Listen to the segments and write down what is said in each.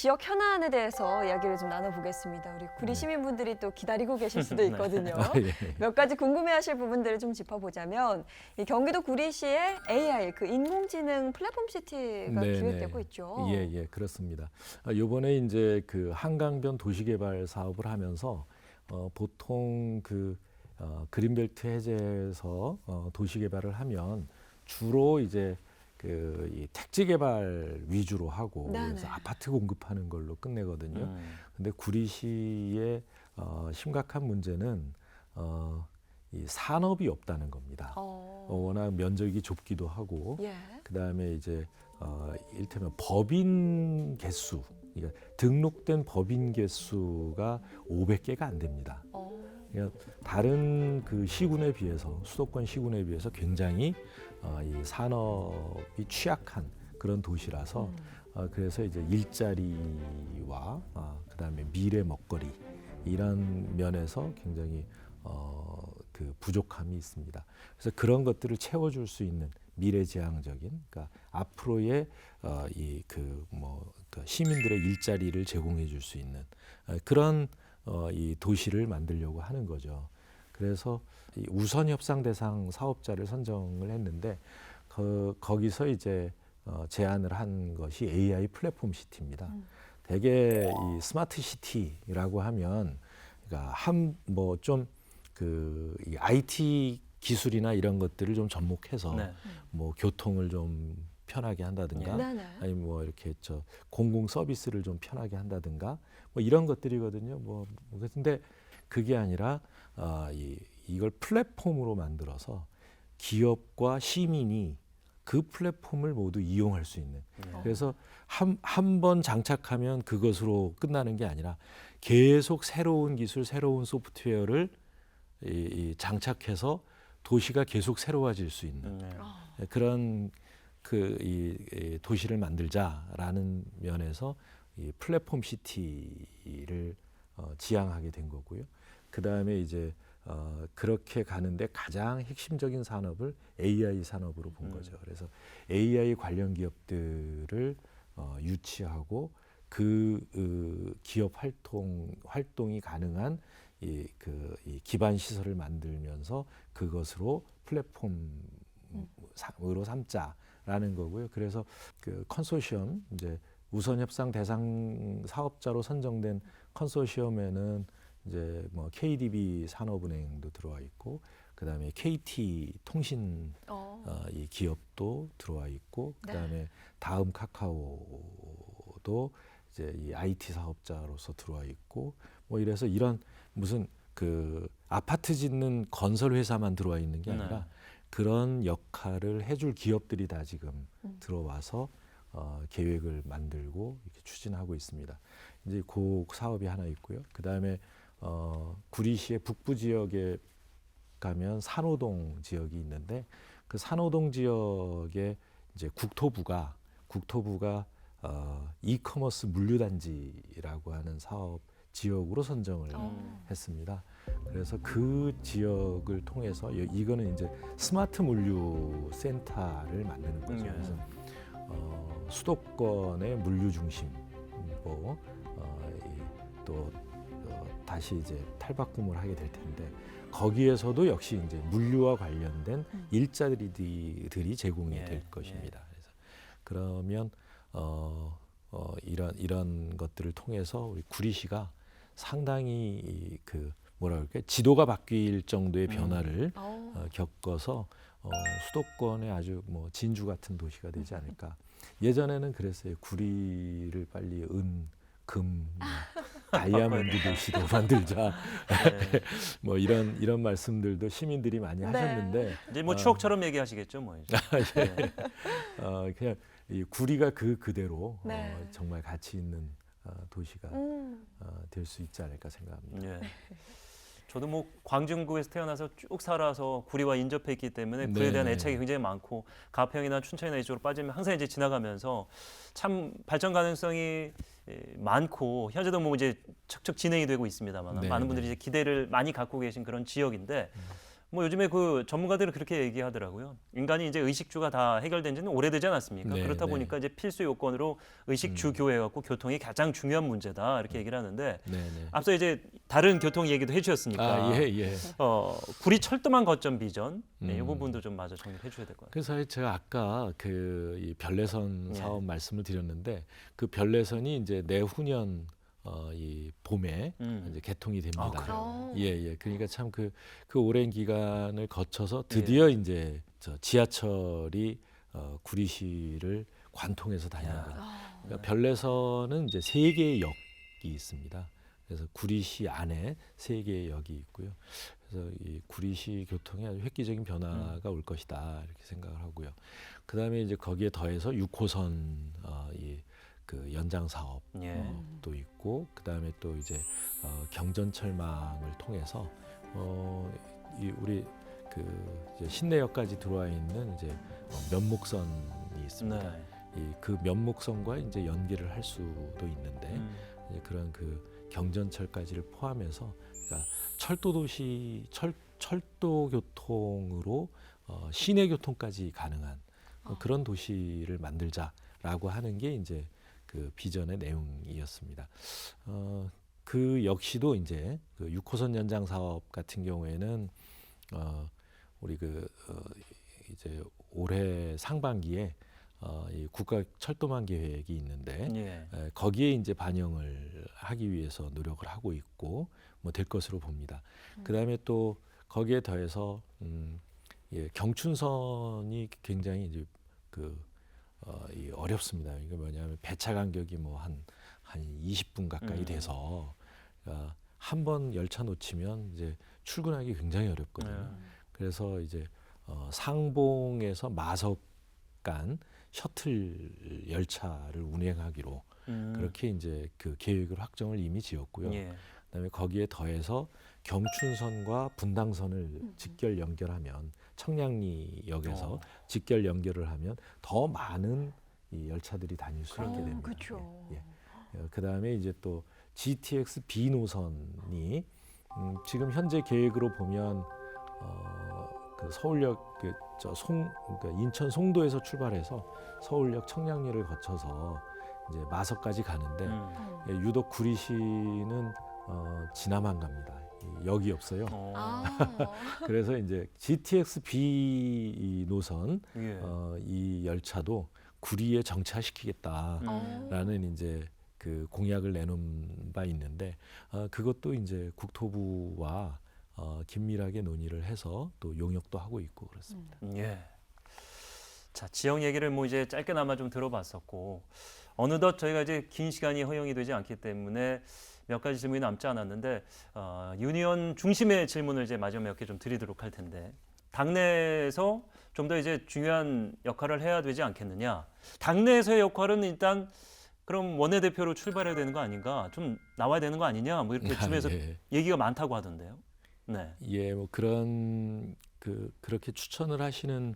지역 현안에 대해서 이야기를 좀 나눠보겠습니다. 우리 구리 시민분들이 또 기다리고 계실 수도 있거든요. 예. 몇 가지 궁금해하실 부분들을 좀 짚어보자면 이 경기도 구리시에 AI 그 인공지능 플랫폼 시티가 네, 기획되고 네. 있죠. 예, 예, 그렇습니다. 아, 요번에 이제 그 한강변 도시개발 사업을 하면서 어, 보통 그 어, 그린벨트 해제에서 어, 도시개발을 하면 주로 이제 그이 택지 개발 위주로 하고 네네. 그래서 아파트 공급하는 걸로 끝내거든요. 음. 근데 구리시의 어, 심각한 문제는 어, 이 산업이 없다는 겁니다. 어. 어, 워낙 면적이 좁기도 하고 예. 그다음에 이제 어, 일테면 법인 개수, 그러니까 등록된 법인 개수가 500개가 안 됩니다. 어. 그러니까 다른 그 시군에 비해서 수도권 시군에 비해서 굉장히 어, 이 산업이 취약한 그런 도시라서 음. 어, 그래서 이제 일자리와 어, 그다음에 미래 먹거리 이런 면에서 굉장히 어, 그 부족함이 있습니다. 그래서 그런 것들을 채워줄 수 있는 미래지향적인, 그러니까 앞으로의 어, 이그뭐 그 시민들의 일자리를 제공해줄 수 있는 어, 그런 어, 이 도시를 만들려고 하는 거죠. 그래서 이 우선 협상 대상 사업자를 선정을 했는데 그, 거기서 이제 어, 제안을 한 것이 AI 플랫폼 시티입니다. 음. 대개 이 스마트 시티라고 하면 그러니까 한 뭐 좀그이 IT 기술이나 이런 것들을 좀 접목해서 네. 뭐 교통을 좀 편하게 한다든가 네네. 아니 뭐 이렇게 저 공공 서비스를 좀 편하게 한다든가 뭐 이런 것들이거든요. 뭐뭐 근데 그게 아니라 아, 이 이걸 플랫폼으로 만들어서 기업과 시민이 그 플랫폼을 모두 이용할 수 있는 네. 그래서 한 한 번 장착하면 그것으로 끝나는 게 아니라 계속 새로운 기술, 새로운 소프트웨어를 이, 이 장착해서 도시가 계속 새로워질 수 있는 네. 아. 그런 그 이, 이 도시를 만들자라는 면에서 이 플랫폼 시티를 어, 지향하게 된 거고요. 그 다음에 이제 어, 그렇게 가는데 가장 핵심적인 산업을 AI 산업으로 본 음. 거죠. 그래서 AI 관련 기업들을 어, 유치하고 그 으, 기업 활동 활동이 가능한 이, 그, 이 기반 시설을 만들면서 그것으로 플랫폼으로 삼자 라는 거고요. 그래서 그 컨소시엄 이제 우선 협상 대상 사업자로 선정된 컨소시엄에는 이제 뭐 KDB 산업은행도 들어와 있고 그다음에 KT 통신 어. 어, 이 기업도 들어와 있고 네. 그다음에 다음 카카오도 이제 이 IT 사업자로서 들어와 있고 뭐 이래서 이런 무슨 그 아파트 짓는 건설 회사만 들어와 있는 게 네. 아니라 그런 역할을 해줄 기업들이 다 지금 음. 들어와서 어, 계획을 만들고 이렇게 추진하고 있습니다. 이제 그 사업이 하나 있고요. 그 다음에 어, 구리시의 북부 지역에 가면 산호동 지역이 있는데 그 산호동 지역에 이제 국토부가 국토부가 어, 이커머스 물류단지라고 하는 사업 지역으로 선정을 어. 했습니다. 그래서 그 지역을 통해서 여- 이거는 이제 스마트 물류 센터를 만드는 거죠. 음, 예. 그래서 어, 수도권의 물류 중심으로 어, 이, 또 어, 다시 이제 탈바꿈을 하게 될 텐데 거기에서도 역시 이제 물류와 관련된 음. 일자리들이 들이 제공이 예, 될 것입니다. 그래서 그러면 어, 어, 이런 이런 것들을 통해서 우리 구리시가 상당히 이, 그 뭐라 그럴까 지도가 바뀔 정도의 음. 변화를 어. 어, 겪어서 어, 수도권의 아주 뭐 진주 같은 도시가 되지 않을까. 예전에는 그랬어요. 구리를 빨리 은, 금, 뭐, 다이아몬드 도시로 만들자. 네. 뭐 이런 이런 말씀들도 시민들이 많이 네. 하셨는데 이제 뭐 어. 추억처럼 얘기하시겠죠, 뭐. 이제. 네. 어, 그냥 이 구리가 그 그대로 네. 어, 정말 가치 있는 어, 도시가 음. 어, 될수 있지 않을까 생각합니다. 예. 저도 뭐 광중구에서 태어나서 쭉 살아서 구리와 인접해 있기 때문에 구리에 대한 네네. 애착이 굉장히 많고 가평이나 춘천이나 이쪽으로 빠지면 항상 이제 지나가면서 참 발전 가능성이 예, 많고 현재도 뭐 이제 척척 진행이 되고 있습니다만 네네. 많은 분들이 이제 기대를 많이 갖고 계신 그런 지역인데 뭐 요즘에 그 전문가들은 그렇게 얘기하더라고요. 인간이 이제 의식주가 다 해결된 지는 오래되지 않았습니까? 네, 그렇다 네. 보니까 이제 필수 요건으로 의식주 교해 갖고 교통이 가장 중요한 문제다 이렇게 얘기를 하는데 네, 네. 앞서 이제 다른 교통 얘기도 해주셨으니까 아, 예, 예. 어, 구리 철도망 거점 비전 네, 이 음. 부분도 좀 마저 정리해 줘야 될 것 같아요. 그래서 제가 아까 그 이 별내선 예. 사업 말씀을 드렸는데 그 별내선이 이제 내후년 어, 이 봄에 음. 이제 개통이 됩니다. 아, 그래요? 어. 예, 예. 그러니까 참 그 그 오랜 기간을 거쳐서 드디어 예. 이제 저 지하철이 어, 구리시를 관통해서 다니는. 아. 그러니까 별내선은 이제 세 개의 역이 있습니다. 그래서 구리시 안에 세 개의 역이 있고요. 그래서 이 구리시 교통에 아주 획기적인 변화가 올 것이다 이렇게 생각을 하고요. 그 다음에 이제 거기에 더해서 6호선 어, 이그 연장 사업 예. 어, 또 있고 그 다음에 또 이제 어, 경전철망을 통해서 어, 이 우리 그 이제 신내역까지 들어와 있는 이제 어, 면목선이 있습니다. 네. 이그 면목선과 이제 연계를 할 수도 있는데 음. 이제 그런 그 경전철까지를 포함해서 그러니까 철도 도시 철 철도 교통으로 어, 시내 교통까지 가능한 어, 아. 그런 도시를 만들자라고 하는 게 이제 그 비전의 내용이었습니다. 어, 그 역시도 이제 그 6호선 연장 사업 같은 경우에는 어, 우리 그 어, 이제 올해 상반기에 어, 이 국가 철도망 계획이 있는데 예. 에, 거기에 이제 반영을 하기 위해서 노력을 하고 있고 뭐 될 것으로 봅니다. 그다음에 또 거기에 더해서 음, 예, 경춘선이 굉장히 이제 그 어, 이 어렵습니다. 이게 뭐냐면 배차 간격이 뭐 한 한 20분 가까이 음. 돼서 어, 한번 열차 놓치면 이제 출근하기 굉장히 어렵거든요. 네. 그래서 이제 어, 상봉에서 마석 간 셔틀 열차를 운행하기로 음. 그렇게 이제 그 계획을 확정을 이미 지었고요. 예. 그다음에 거기에 더해서 경춘선과 분당선을 직결 연결하면 청량리역에서 어. 직결 연결을 하면 더 많은 이 열차들이 다닐 수 있게 됩니다. 그렇죠. 예, 예. 그 다음에 이제 또 GTX B 노선이 음, 지금 현재 계획으로 보면 어, 그 서울역 그 저송 그러니까 인천 송도에서 출발해서 서울역 청량리를 거쳐서 이제 마석까지 가는데 음. 예, 유독 구리시는 어, 지나만 갑니다. 이 역이 없어요. 어. 아. 그래서 이제 GTX B 이 노선 예. 어, 이 열차도 구리에 정차시키겠다. 음. 라는 이제 그 공약을 내놓은 바 있는데 어, 그것도 이제 국토부와 어, 긴밀하게 논의를 해서 또 용역도 하고 있고 그렇습니다. 예. 자 지역 얘기를 뭐 이제 짧게나마 좀 들어봤었고 어느덧 저희가 이제 긴 시간이 허용이 되지 않기 때문에 몇 가지 질문이 남지 않았는데 어, 유니언 중심의 질문을 이제 마지막 몇 개 좀 드리도록 할 텐데 당내에서 좀 더 이제 중요한 역할을 해야 되지 않겠느냐? 당내에서의 역할은 일단 그럼 원내대표로 출발해야 되는 거 아닌가? 좀 나와야 되는 거 아니냐? 뭐 이렇게 주변에서 예, 얘기가 많다고 하던데요. 네. 예, 뭐 그런 그 그렇게 추천을 하시는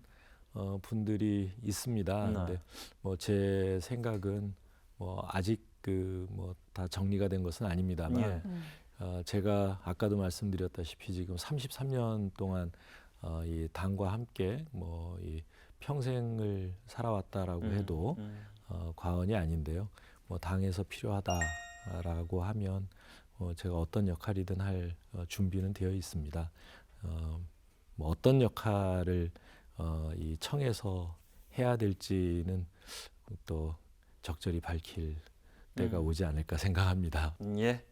어, 분들이 있습니다. 네. 근데 뭐 제 생각은 뭐 아직 그 뭐 다 정리가 된 것은 아닙니다만 예. 음. 어, 제가 아까도 말씀드렸다시피 지금 33년 동안 어, 이 당과 함께 뭐 이 평생을 살아왔다라고 음, 해도 음. 어, 과언이 아닌데요. 뭐 당에서 필요하다라고 하면 어, 제가 어떤 역할이든 할 어, 준비는 되어 있습니다. 어, 뭐 어떤 역할을 어, 이 청에서 해야 될지는 또 적절히 밝힐 때가 음. 오지 않을까 생각합니다. 음, 예.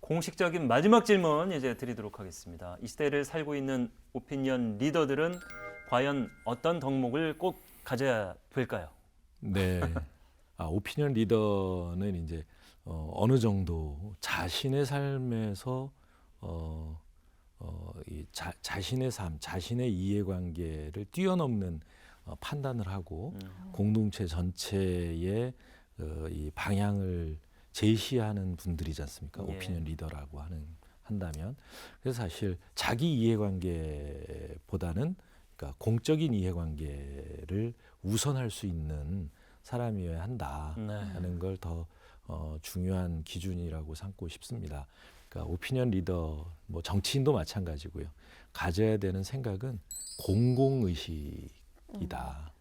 공식적인 마지막 질문 이제 드리도록 하겠습니다. 이 시대를 살고 있는 오피니언 리더들은 과연 어떤 덕목을 꼭 가져야 될까요? 네. 아, 오피니언 리더는 이제 어, 어느 정도 자신의 삶에서 어, 어, 이 자, 자신의 삶, 자신의 이해관계를 뛰어넘는 어, 판단을 하고 음. 공동체 전체의 어, 이 방향을 제시하는 분들이지 않습니까? 예. 오피니언 리더라고 하는 한다면 그래서 사실 자기 이해관계보다는 그러니까 공적인 이해관계를 우선할 수 있는 사람이어야 한다. 네. 하는 걸더 어, 중요한 기준이라고 삼고 싶습니다. 그러니까 오피니언 리더, 뭐 정치인도 마찬가지고요. 가져야 되는 생각은 공공 의식이다.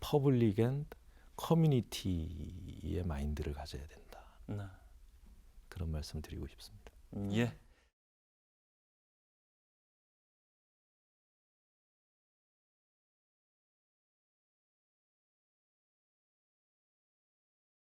퍼블릭 앤 커뮤니티의 마인드를 가져야 된다. 네. 그런 말씀 드리고 싶습니다. 음, 예.